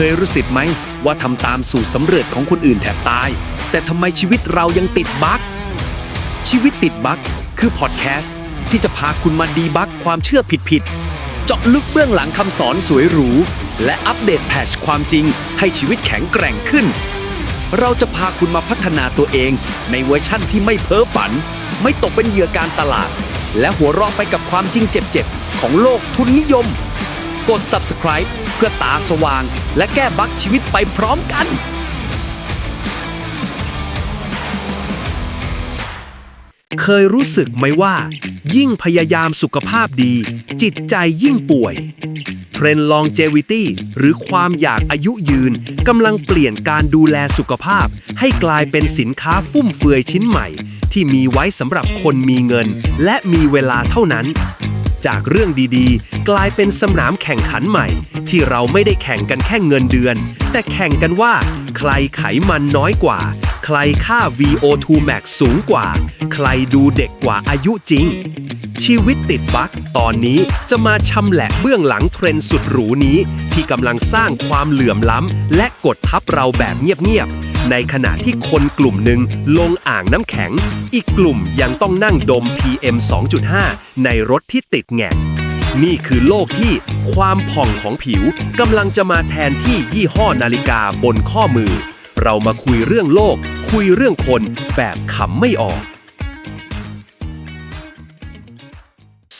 เคยรู้สึกไหม ว่าทำตามสูตรสำเร็จของคนอื่นแทบตาย แต่ทำไมชีวิตเรายังติดบั๊กชีวิตติดบั๊กคือพอดแคสต์ที่จะพาคุณมาดีบั๊กความเชื่อผิดๆเจาะลึกเบื้องหลังคำสอนสวยหรู และอัปเดตแพชความจริง ให้ชีวิตแข็งแกร่งขึ้น เราจะพาคุณมาพัฒนาตัวเอง ในเวอร์ชั่นที่ไม่เพ้อฝัน ไม่ตกเป็นเหยื่อการตลาด และหัวเราะไปกับความจริงเจ็บๆของโลกทุนนิยม กด subscribe เพื่อตาสว่าง และแก้บั๊กชีวิตไปพร้อมกัน เคยรู้สึกไหมว่า ยิ่งพยายามสุขภาพดี จิตใจยิ่งป่วย เทรนด์ longevity หรือความอยากอายุยืนกำลังเปลี่ยนการดูแลสุขภาพ ให้กลายเป็นสินค้าฟุ่มเฟือยชิ้นใหม่ ที่มีไว้สำหรับคนมีเงิน และมีเวลาเท่านั้นจากเรื่องดี กลายเป็นสนามแข่งขันใหม่ ที่เราไม่ได้แข่งกันแค่เงินเดือน แต่แข่งกันว่า ใครไขมันน้อยกว่า ใครค่า VO2 max สูงกว่า ใครดูเด็กกว่าอายุจริง ชีวิตติดบั๊กตอนนี้จะมาชำแหละเบื้องหลังเทรนด์สุดหรูนี้ ที่กำลังสร้างความเหลื่อมล้ำและกดทับเราแบบเงียบๆในขณะที่คนกลุ่มหนึ่งลงอ่างน้ำแข็ง อีกกลุ่มยังต้องนั่งดม PM 2.5 ในรถที่ติดแงก นี่คือโลกที่ความผ่องของผิวกำลังจะมาแทนที่ยี่ห้อนาฬิกาบนข้อมือ เรามาคุยเรื่องโลก คุยเรื่องคนแบบขำไม่ออก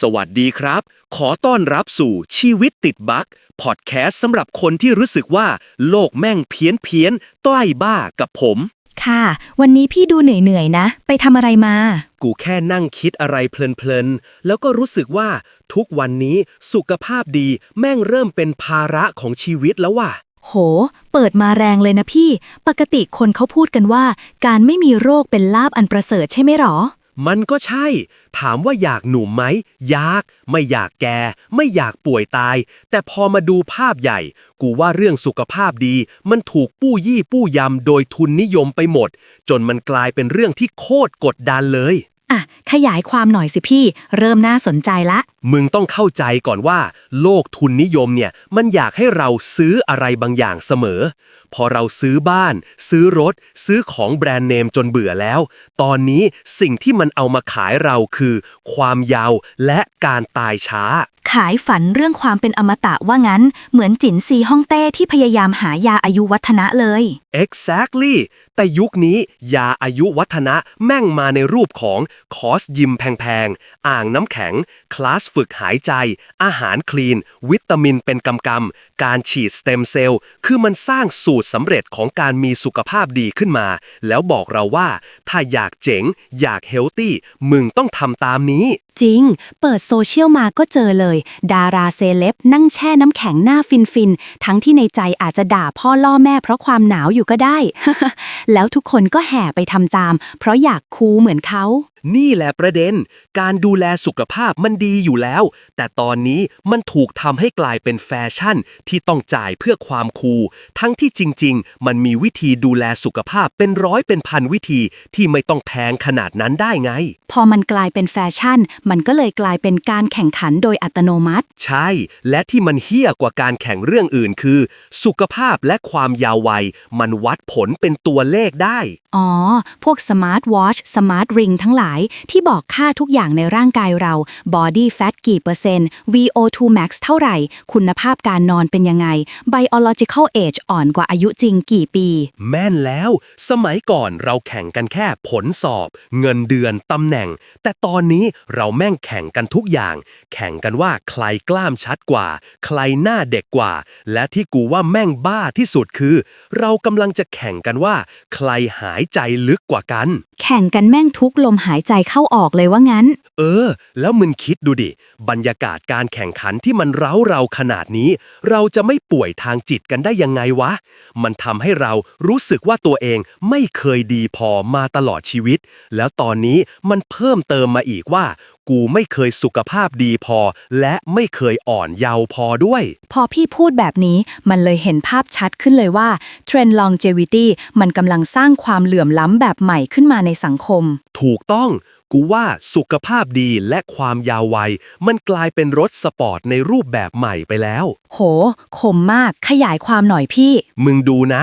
สวัสดีครับ ขอต้อนรับสู่ชีวิตติดบั๊กพอดแคสต์สำหรับคนที่รู้สึกว่าโลกแม่งเพี้ยนเพี้ยนๆใกล้บ้ากับผม ค่ะ วันนี้พี่ดูเหนื่อยๆนะ ไปทำอะไรมา กูแค่นั่งคิดอะไรเพลินๆ แล้วก็รู้สึกว่าทุกวันนี้สุขภาพดีแม่งเริ่มเป็นภาระของชีวิตแล้วว่ะ โห เปิดมาแรงเลยนะพี่ ปกติคนเขาพูดกันว่า การไม่มีโรคเป็นลาบอันประเสริฐใช่ไหมหรอ มันก็ใช่ ถามว่าอยากหนุ่มไหม อยาก ไม่อยากแก่ ไม่อยากป่วยตาย แต่พอมาดูภาพใหญ่ กูว่าเรื่องสุขภาพดี มันถูกปู้ยี่ปู้ยำโดยทุนนิยมไปหมด จนมันกลายเป็นเรื่องที่โคตรกดดันเลย อะ ขยายความหน่อยสิพี่ เริ่มน่าสนใจละมึงต้องเข้าใจก่อนว่า โลกทุนนิยมเนี่ยมันอยากให้เราซื้ออะไรบางอย่างเสมอ พอเราซื้อบ้าน ซื้อรถ ซื้อของแบรนด์เนมจนเบื่อแล้ว ตอนนี้สิ่งที่มันเอามาขายเราคือ ความยาวและการตายช้า ขายฝันเรื่องความเป็นอมตะว่างั้น เหมือนจินซีฮ่องเต้ที่พยายามหายาอายุวัฒนะเลย exactly แต่ยุคนี้ยาอายุวัฒนะแม่งมาในรูปของคอร์สยิมแพงๆ อ่างน้ำแข็ง คลาสฝึกหายใจ อาหารคลีน วิตามินเป็นกำกำการฉีดสเต็มเซลล์ คือมันสร้างสูตรสำเร็จของการมีสุขภาพดีขึ้นมา แล้วบอกเราว่า ถ้าอยากเจ๋ง อยากเฮลตี้ มึงต้องทำตามนี้ จริง เปิดโซเชียลมาก็เจอเลย ดาราเซเลบนั่งแช่น้ำแข็งหน้าฟินฟินๆทั้งที่ในใจอาจจะด่าพ่อล่อแม่เพราะความหนาวอยู่ก็ได้ แล้วทุกคนก็แห่ไปทำตาม เพราะอยากคูลเหมือนเขา นี่แหละประเด็น การดูแลสุขภาพมันดีอยู่แล้ว แต่ตอนนี้มันถูกทำให้กลายเป็นแฟชั่นที่ต้องจ่ายเพื่อความคูลทั้งที่จริง ๆ มันมีวิธีดูแลสุขภาพเป็นร้อยเป็นพันวิธีที่ไม่ต้องแพงขนาดนั้นได้ไง พอมันกลายเป็นแฟชั่นมันก็เลยกลายเป็นการแข่งขันโดยอัตโนมัติ ใช่ และที่มันเฮี้ยกว่าการแข่งเรื่องอื่นคือ สุขภาพและความยาววัย มันวัดผลเป็นตัวเลขได้ อ๋อ พวกสมาร์ทวอชสมาร์ทริงทั้งหลาย ที่บอกค่าทุกอย่างในร่างกายเรา body fat กี่เปอร์เซ็นต์ VO2 max เท่าไหร่ คุณภาพการนอนเป็นยังไง biological age อ่อนกว่าอายุจริงกี่ปี แม่นแล้ว สมัยก่อนเราแข่งกันแค่ผลสอบ เงินเดือนตำแหน่ง แต่ตอนนี้เราแม่งแข่งกันทุกอย่าง แข่งกันว่าใครกล้ามชัดกว่า ใครหน้าเด็กกว่า และที่กูว่าแม่งบ้าที่สุดคือ เรากำลังจะแข่งกันว่า ใครหายใจลึกกว่ากัน แข่งกันแม่งทุกลมหายใจเข้าออกเลยว่างั้น เออ แล้วมึงคิดดูดิ บรรยากาศการแข่งขันที่มันเร้าเราขนาดนี้ เราจะไม่ป่วยทางจิตกันได้ยังไงวะ มันทำให้เรารู้สึกว่าตัวเองไม่เคยดีพอมาตลอดชีวิต แล้วตอนนี้มันเพิ่มเติมมาอีกว่ากูไม่เคยสุขภาพดีพอ และไม่เคยอ่อนเยาว์พอด้วย พอพี่พูดแบบนี้มันเลยเห็นภาพชัดขึ้นเลยว่าเทรนด์ longevity มันกำลังสร้างความเหลื่อมล้ำแบบใหม่ขึ้นมาในสังคม ถูกต้องต้องกูว่าสุขภาพดีและความยาววัย มันกลายเป็นรถสปอร์ตในรูปแบบใหม่ไปแล้ว โหคมมากขยายความหน่อยพี่ มึงดูนะ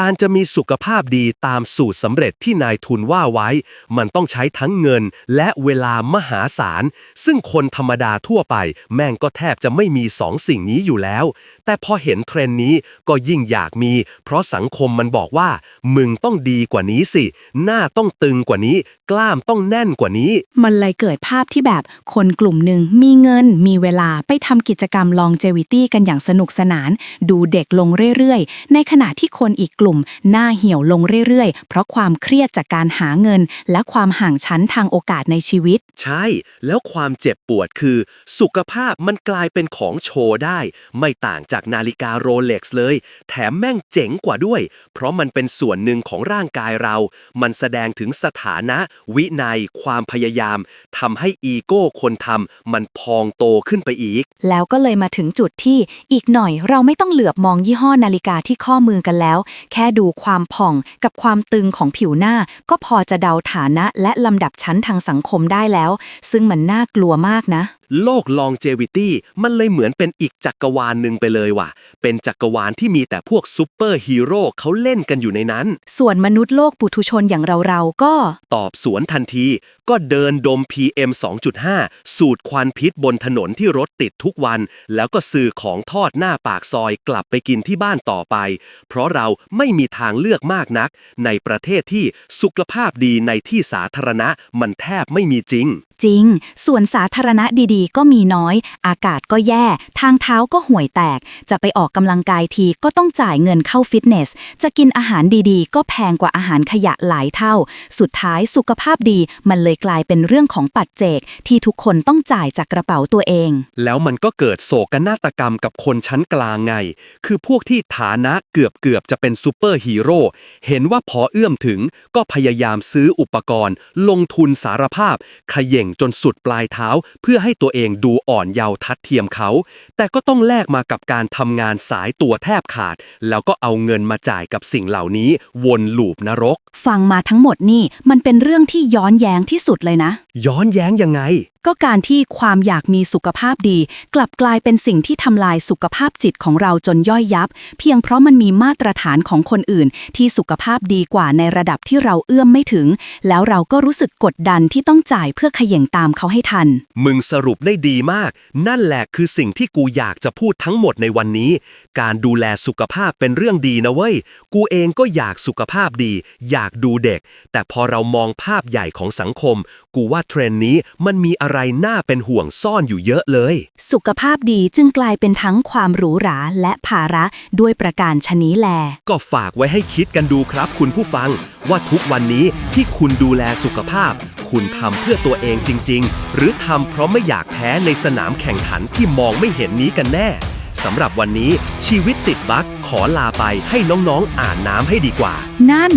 การจะมีสุขภาพดีตามสูตรสำเร็จที่นายทุนว่าไว้ มันต้องใช้ทั้งเงินและเวลามหาศาล ซึ่งคนธรรมดาทั่วไป แม่งก็แทบจะไม่มีสองสิ่งนี้อยู่แล้ว แต่พอเห็นเทรนนี้ก็ยิ่งอยากมี เพราะสังคมมันบอกว่า มึงต้องดีกว่านี้สิ หน้าต้องตึงกว่านี้ กล้ามต้องแน่นกว่านี้ มันเลยเกิดภาพที่แบบคนกลุ่มหนึ่งมีเงินมีเวลาไปทำกิจกรรม longevity กันอย่างสนุกสนาน ดูเด็กลงเรื่อยๆ ในขณะที่คนอีกกลุ่มหน้าเหี่ยวลงเรื่อยๆ เพราะความเครียดจากการหาเงิน และความห่างชั้นทางโอกาสในชีวิต ใช่ แล้วความเจ็บปวดคือ สุขภาพมันกลายเป็นของโชว์ได้ ไม่ต่างจากนาฬิกาโรเล็กซ์เลย แถมแม่งเจ๋งกว่าด้วย เพราะมันเป็นส่วนหนึ่งของร่างกายเรา มันแสดงถึงสถานะ วินัย ความพยายามทำให้อีโก้คนทำมันพองโตขึ้นไปอีก แล้วก็เลยมาถึงจุดที่อีกหน่อยเราไม่ต้องเหลือบมองยี่ห้อนาฬิกาที่ข้อมือกันแล้วแค่ดูความผ่องกับความตึงของผิวหน้า ก็พอจะเดาฐานะและลำดับชั้นทางสังคมได้แล้ว ซึ่งมันน่ากลัวมากนะ โลก longevity มันเลยเหมือนเป็นอีกจักรวาลหนึ่งไปเลยว่ะ เป็นจักรวาลที่มีแต่พวกซูเปอร์ฮีโร่เขาเล่นกันอยู่ในนั้น ส่วนมนุษย์โลกปุถุชนอย่างเราๆก็ ตอบสวนทันที ก็เดินดม PM 2.5 สูดควันพิษบนถนนที่รถติดทุกวัน แล้วก็ซื้อของทอดหน้าปากซอยกลับไปกินที่บ้านต่อไป เพราะเราไม่มีทางเลือกมากนัก ในประเทศที่สุขภาพดีในที่สาธารณะมันแทบไม่มีจริง จริง ส่วนสาธารณะดีๆ ก็มีน้อย อากาศก็แย่ ทางเท้าก็ห่วยแตก จะไปออกกำลังกายทีก็ต้องจ่ายเงินเข้าฟิตเนส จะกินอาหารดีๆ ก็แพงกว่าอาหารขยะหลายเท่า สุดท้ายสุขภาพดีมันเลยกลายเป็นเรื่องของปัจเจก ที่ทุกคนต้องจ่ายจากกระเป๋าตัวเอง แล้วมันก็เกิดโศกนาฏกรรมกับคนชั้นกลางไง คือพวกที่ฐานะเกือบเกือบๆจะเป็นซูเปอร์ฮีโร่ เห็นว่าพอเอื้อมถึงก็พยายามซื้ออุปกรณ์ ลงทุนสารภาพขย่งจนสุดปลายเท้า เพื่อให้ตัวเองดูอ่อนเยาว์ทัดเทียมเขา แต่ก็ต้องแลกมากับการทำงานสายตัวแทบขาด แล้วก็เอาเงินมาจ่ายกับสิ่งเหล่านี้ วนลูปนรก ฟังมาทั้งหมดนี่มันเป็นเรื่องที่ย้อนแย้งที่สุดเลยนะ ย้อนแย้งยังไง ก็การที่ความอยากมีสุขภาพดี กลับกลายเป็นสิ่งที่ทำลายสุขภาพจิตของเราจนย่อยยับ เพียงเพราะมันมีมาตรฐานของคนอื่น ที่สุขภาพดีกว่าในระดับที่เราเอื้อมไม่ถึง แล้วเราก็รู้สึกกดดันที่ต้องจ่ายเพื่อขย่งตามเขาให้ทัน มึงสรุปได้ดีมาก นั่นแหละคือสิ่งที่กูอยากจะพูดทั้งหมดในวันนี้ การดูแลสุขภาพเป็นเรื่องดีนะเว้ย กูเองก็อยากสุขภาพดี อยากดูเด็ก แต่พอเรามองภาพใหญ่ของสังคม กูว่าเทรนด์นี้มันมีอะไรน่าเป็นห่วงซ่อนอยู่เยอะเลย สุขภาพดีจึงกลายเป็นทั้งความหรูหราและภาระด้วยประการชนี้แล ก็ฝากไว้ให้คิดกันดูครับคุณผู้ฟัง ว่าทุกวันนี้ที่คุณดูแลสุขภาพ คุณทำเพื่อตัวเองจริง ๆ หรือทำเพราะไม่อยากแพ้ในสนามแข่งขันที่มองไม่เห็นนี้กันแน่สำหรับวันนี้ชีวิตติดบั๊กขอลาไปให้น้องๆอ่านน้ำให้ดีกว่า นั่น